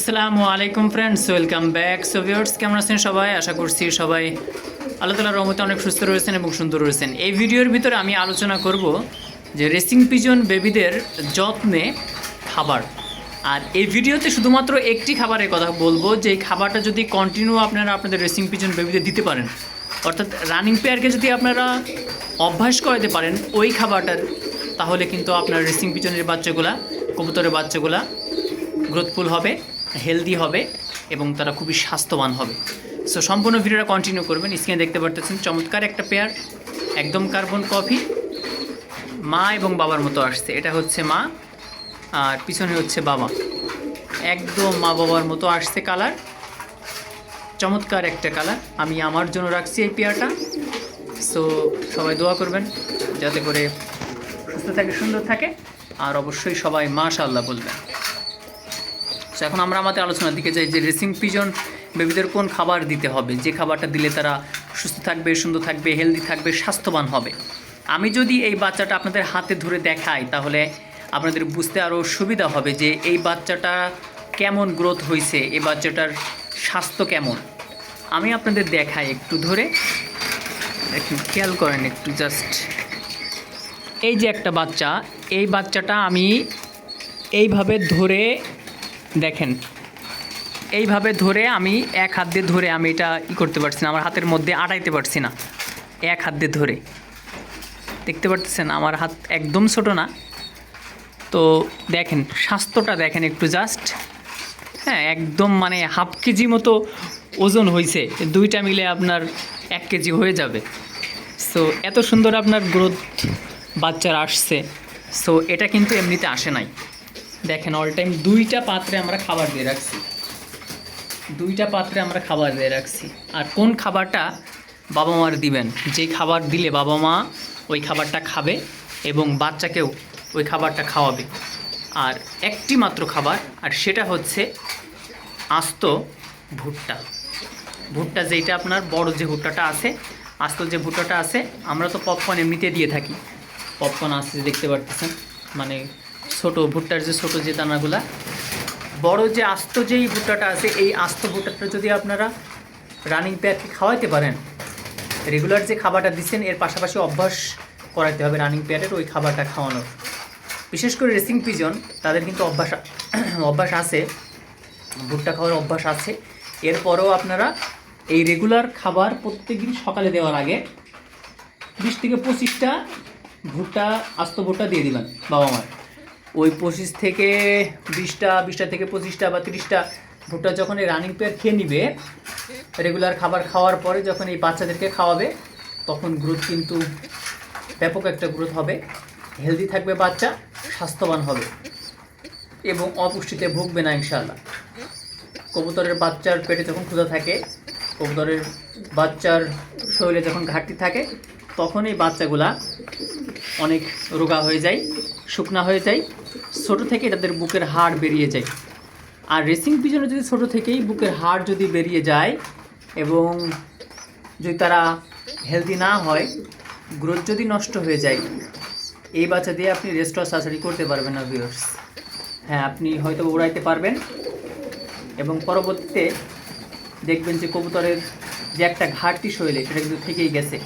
আসসালামু আলাইকুম friends welcome back so viewers কেমন আছেন সবাই? আশা করছি সবাই আল্লাহ তালার রহমতে অনেক সুস্থ রয়েছেন এবং সুন্দর রয়েছেন। এই ভিডিওর ভিতরে আমি আলোচনা করব যে রেসিং পিজন বেবিদের যত্নে খাবার। আর এই ভিডিওতে শুধুমাত্র একটি খাবারের কথা বলব, যে খাবারটা যদি কন্টিনিউ আপনারা আপনাদের রেসিং পিজন বেবিদের দিতে পারেন, অর্থাৎ রানিং পেয়ারকে যদি আপনারা অভ্যাস করাতে পারেন, ওই খাবারটার, তাহলে কিন্তু আপনার রেসিং পিজনের বাচ্চাগুলা, কবুতরের বাচ্চাগুলা গ্রোথফুল হবে। হেলদি হবে এবং তারা খুবই স্বাস্থ্যবান হবে। সো সম্পূর্ণ ভিডিওটা কন্টিনিউ করবেন। স্ক্রিনে দেখতে পারতেছেন, চমৎকার একটা পেয়ার একদম কার্বন কফি মা এবং বাবার মতো আসছে। এটা হচ্ছে মা, আর পিছনে হচ্ছে বাবা। একদম মা বাবার মতো আসছে কালার চমৎকার একটা কালার আমি আমার জন্য রাখছি এই পেয়ারটা সো সবাই দোয়া করবেন, যাতে করে সুস্থ থাকে, সুন্দর থাকে। আর অবশ্যই সবাই মাশাআল্লাহ বলবেন। তো এখন আমরা আমাদের আলোচনার দিকে যাই যে রেসিং পিজন বেবিদের কোন খাবার দিতে হবে? যে খাবারটা দিলে তারা সুস্থ থাকবে, সুন্দর থাকবে হেলদি থাকবে, স্বাস্থ্যবান হবে। আমি যদি এই বাচ্চাটা আপনাদের হাতে ধরে দেখাই, তাহলে আপনাদের বুঝতে আরও সুবিধা হবে যে এই বাচ্চাটা কেমন গ্রোথ হয়েছে এই বাচ্চাটার স্বাস্থ্য কেমন। আমি আপনাদের দেখাই একটু ধরে। একটু খেয়াল করেন একটু জাস্ট এই যে একটা বাচ্চা, এই বাচ্চাটা আমি এইভাবে ধরে দেখেন, এইভাবে ধরে আমি এক হাত দিয়ে ধরে আমি এটা ই করতে পারছি না, আমার হাতের মধ্যে আটাইতে পারছি না, এক হাত দিয়ে ধরে। দেখতে পারতেছেন আমার হাত একদম ছোট না। তো দেখেন, স্বাস্থ্যটা দেখেন একটু জাস্ট হ্যাঁ একদম মানে হাফ কেজি মতো ওজন হয়েছে দুইটা মিলে আপনার এক কেজি হয়ে যাবে। সো এত সুন্দর আপনার গ্রোথ বাচ্চার আসছে। সো এটা কিন্তু এমনিতে আসে নাই। দেখেন অল টাইম দুইটা পাত্রে আমরা খাবার দিয়ে রাখছি। দুইটা পাত্রে আমরা খাবার দিয়ে রাখছি। আর কোন খাবারটা বাবা মার দিবেন? যে খাবার দিলে বাবা মা ওই খাবারটা খাবে এবং বাচ্চাকেও ওই খাবারটা খাওয়াবে। আর একটি মাত্র খাবার, আর সেটা হচ্ছে আস্ত ভুট্টা। ভুট্টা যেটা আপনার বড় যে ভুট্টাটা আছে, আস্ত যে ভুট্টাটা আছে, আমরা তো পপকর্ন এমনিতে দিয়ে থাকি। পপকর্ন আসতে দেখতে পারতেছেন মানে ছোট, ভুট্টার যে ছোট যে দানাগুলা, বড় যে আস্ত যেই ভুট্টাটা আছে, এই আস্ত ভুট্টাটা যদি আপনারা রানিং পেয়ারকে খাওয়াইতে পারেন রেগুলার যে খাবারটা দিচ্ছেন, এর পাশাপাশি অভ্যাস করাইতে হবে রানিং পেয়ারের ওই খাবারটা খাওয়ানোর। বিশেষ করে রেসিং পিজন তাদের কিন্তু অভ্যাস অভ্যাস আছে, ভুট্টা খাওয়ার অভ্যাস আছে। এরপরেও আপনারা এই রেগুলার খাবার প্রত্যেকদিন সকালে দেওয়ার আগে বিশ থেকে পঁচিশটা ভুট্টা, আস্ত ভুট্টা দিয়ে দিবেন বাবা মার। ওই পঁচিশ থেকে বিশটা বিশটা থেকে পঁচিশটা বা তিরিশটা ভুট্টা যখন এই রানিং পেয়ার খেয়ে নিবে রেগুলার খাবার খাওয়ার পরে যখন এই বাচ্চাদেরকে খাওয়াবে, তখন গ্রোথ কিন্তু ব্যাপক একটা গ্রোথ হবে। হেলদি থাকবে বাচ্চা, স্বাস্থ্যবান হবে এবং অপুষ্টিতে ভুগবে না ইনশাল্লাহ কবুতরের বাচ্চার পেটে যখন ক্ষুধা থাকে, কবুতরের বাচ্চার শরীরে যখন ঘাটতি থাকে তখন এই বাচ্চাগুলা অনেক রোগা হয়ে যায়। শুকনা হয়ে যায়, ছোটো থেকে তাদের বুকের হাড় বেরিয়ে যায়। আর রেসিং পিছনে যদি ছোটো থেকেই বুকের হাড় যদি বেরিয়ে যায় এবং যদি তারা হেলদি না হয় গ্রোথ যদি নষ্ট হয়ে যায়, এই বাচ্চা দিয়ে আপনি রেস্টোর সার্জারি করতে পারবেন না ভিউয়ার্স হ্যাঁ আপনি হয়তো উড়াইতে পারবেন এবং পরবর্তীতে দেখবেন যে কবুতরের যে একটা ঘাটতি শৈলে, সেটা কিন্তু থেকেই গেছে।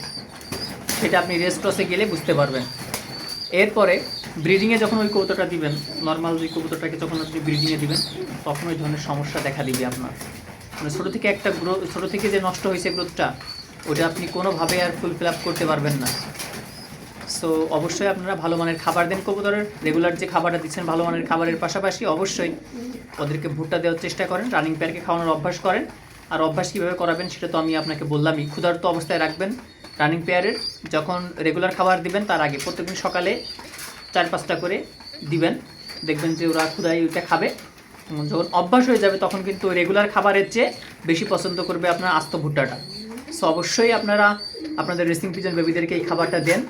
সেটা আপনি রেস্টসে গেলে বুঝতে পারবেন। এরপরে ব্রিডিংয়ে যখন ওই কবুতরটা দিবেন নর্মাল ওই কবুতরটাকে যখন আপনি ব্রিডিংয়ে দিবেন, তখন ওই ধরনের সমস্যা দেখা দিবে আপনার। মানে ছোটো থেকে একটা গ্রোথ ছোটো থেকে যে নষ্ট হয়েছে গ্রোথটা ওটা আপনি কোনোভাবে আর ফুলফিল আপ করতে পারবেন না। সো অবশ্যই আপনারা ভালো মানের খাবার দেন কবুতরের। রেগুলার যে খাবারটা দিচ্ছেন ভালো মানের খাবারের পাশাপাশি অবশ্যই ওদেরকে ভুট্টা দেওয়ার চেষ্টা করেন রানিং পেয়ারকে খাওয়ানোর অভ্যাস করেন। আর অভ্যাস কীভাবে করাবেন সেটা তো আমি আপনাকে বললামই। ক্ষুধার্ত অবস্থায় রাখবেন রানিং পেয়ারের যখন রেগুলার খাবার দিবেন, তার আগে প্রত্যেকদিন সকালে চার পাঁচটা করে দিবেন। দেখবেন যে ওরা ক্ষুধায় ওইটা খাবে। যখন অভ্যাস হয়ে যাবে, তখন কিন্তু রেগুলার খাবারের চেয়ে বেশি পছন্দ করবে আপনার আস্ত ভুট্টাটা। সো অবশ্যই আপনারা আপনাদের রেসিং পিজন বেবিদেরকে এই খাবারটা দেন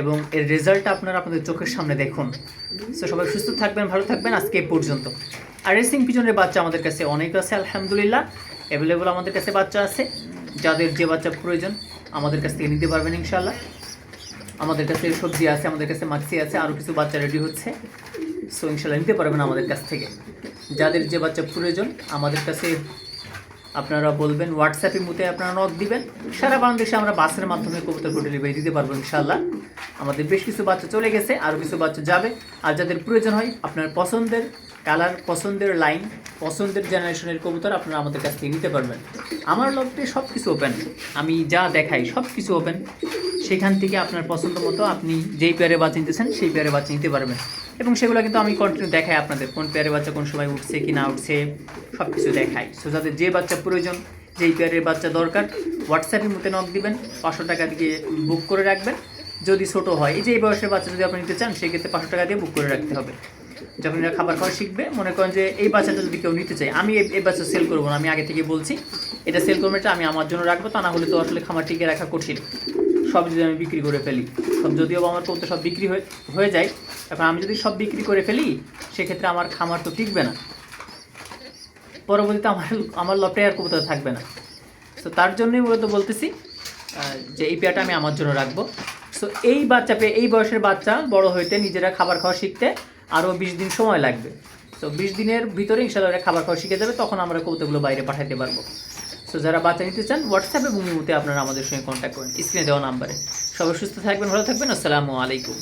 এবং এর রেজাল্টটা আপনারা আপনাদের চোখের সামনে দেখুন। সো সবাই সুস্থ থাকবেন, ভালো থাকবেন। আজকে এ পর্যন্ত। আর রেসিং পিজনের বাচ্চা আমাদের কাছে অনেক আছে, আলহামদুলিল্লাহ। অ্যাভেলেবল আমাদের কাছে বাচ্চা আছে। যাদের যে বাচ্চা প্রয়োজন, আমাদের কাছ থেকে নিতে পারবেন ইনশাল্লাহ আমাদের কাছে সবজি আছে, আমাদের কাছে মাছি আছে আরও কিছু বাচ্চা রেডি হচ্ছে। সো ইনশাল্লাহ নিতে পারবেন আমাদের কাছ থেকে। যাদের যে বাচ্চা প্রয়োজন, আমাদের কাছে আপনারা বলবেন হোয়াটসঅ্যাপে মুতে আপনারা নক দিবেন। সারা বাংলাদেশে আমরা বাসের মাধ্যমে কবুতর ডেলিভারি দিতে পারব ইনশাল্লাহ। আমাদের বেশ কিছু বাচ্চা চলে গেছে আরও কিছু বাচ্চা যাবে। আর যাদের প্রয়োজন হয়, আপনার পছন্দের কালার পছন্দের লাইন, পছন্দের জেনারেশনের কবুতর আপনারা আমাদের কাছ থেকে নিতে পারবেন। আমার লকটে সব কিছু ওপেন আমি যা দেখাই সব কিছু ওপেন সেখান থেকে আপনার পছন্দ মতো আপনি যেই পেয়ারে বাচ্চা নিতেছেন, সেই পেয়ারে বাচ্চা নিতে পারবেন। এবং সেগুলো কিন্তু আমি কন্টিনিউ দেখাই আপনাদের, কোন পেয়ারে বাচ্চা কোন সময় উঠছে, কি না উঠছে সব কিছু দেখাই। সো যাদের যে বাচ্চা প্রয়োজন, যেই পেয়ারের বাচ্চা দরকার হোয়াটসঅ্যাপের মধ্যে নক দিবেন, পাঁচশো টাকা দিয়ে বুক করে রাখবেন। যদি ছোট হয়, এই যে এই বয়সের বাচ্চা যদি আপনি নিতে চান, সেক্ষেত্রে পাঁচশো টাকা দিয়ে বুক করে রাখতে হবে। যখন এরা খাবার খাওয়া শিখবে, মনে করেন যে এই বাচ্চাটা যদি কেউ নিতে চায়, আমি এই- বাচ্চা সেল করব না, আমি আগে থেকে বলছি, এটা সেল করব এটা আমি আমার জন্য রাখব, তা না হলে তো আসলে খামার টিকে রাখা কঠিন। সব যদি আমি বিক্রি করে ফেলি, সব যদিও আমার করতে সব বিক্রি হয়ে যায়, এখন আমি যদি সব বিক্রি করে ফেলি, সেক্ষেত্রে আমার খামার তো টিকবে না। পরবর্তীতে আমার আমার লটে আর কবুতর থাকবে না। তো তার জন্যই মূলত বলতেছি যে এই পেয়াটা আমি আমার জন্য রাখব। সো এই বাচ্চা পেয়ে এই বয়সের বাচ্চা বড় হইতে নিজেরা খাবার খাওয়া শিখতে আরও বিশ দিন সময় লাগবে। তো বিশ দিনের ভিতরে ইনশাল্লাহ খাবার খাওয়া শিখে যাবে, তখন আমরা কবিতাগুলো বাইরে পাঠাতে পারব। সো যারা বাচ্চা নিতে চান হোয়াটসঅ্যাপে ইমোতে আপনারা আমাদের সঙ্গে কন্ট্যাক্ট করেন স্ক্রিনে দেওয়া নাম্বারে সবাই সুস্থ থাকবেন, ভালো থাকবেন, আসসালামু আলাইকুম।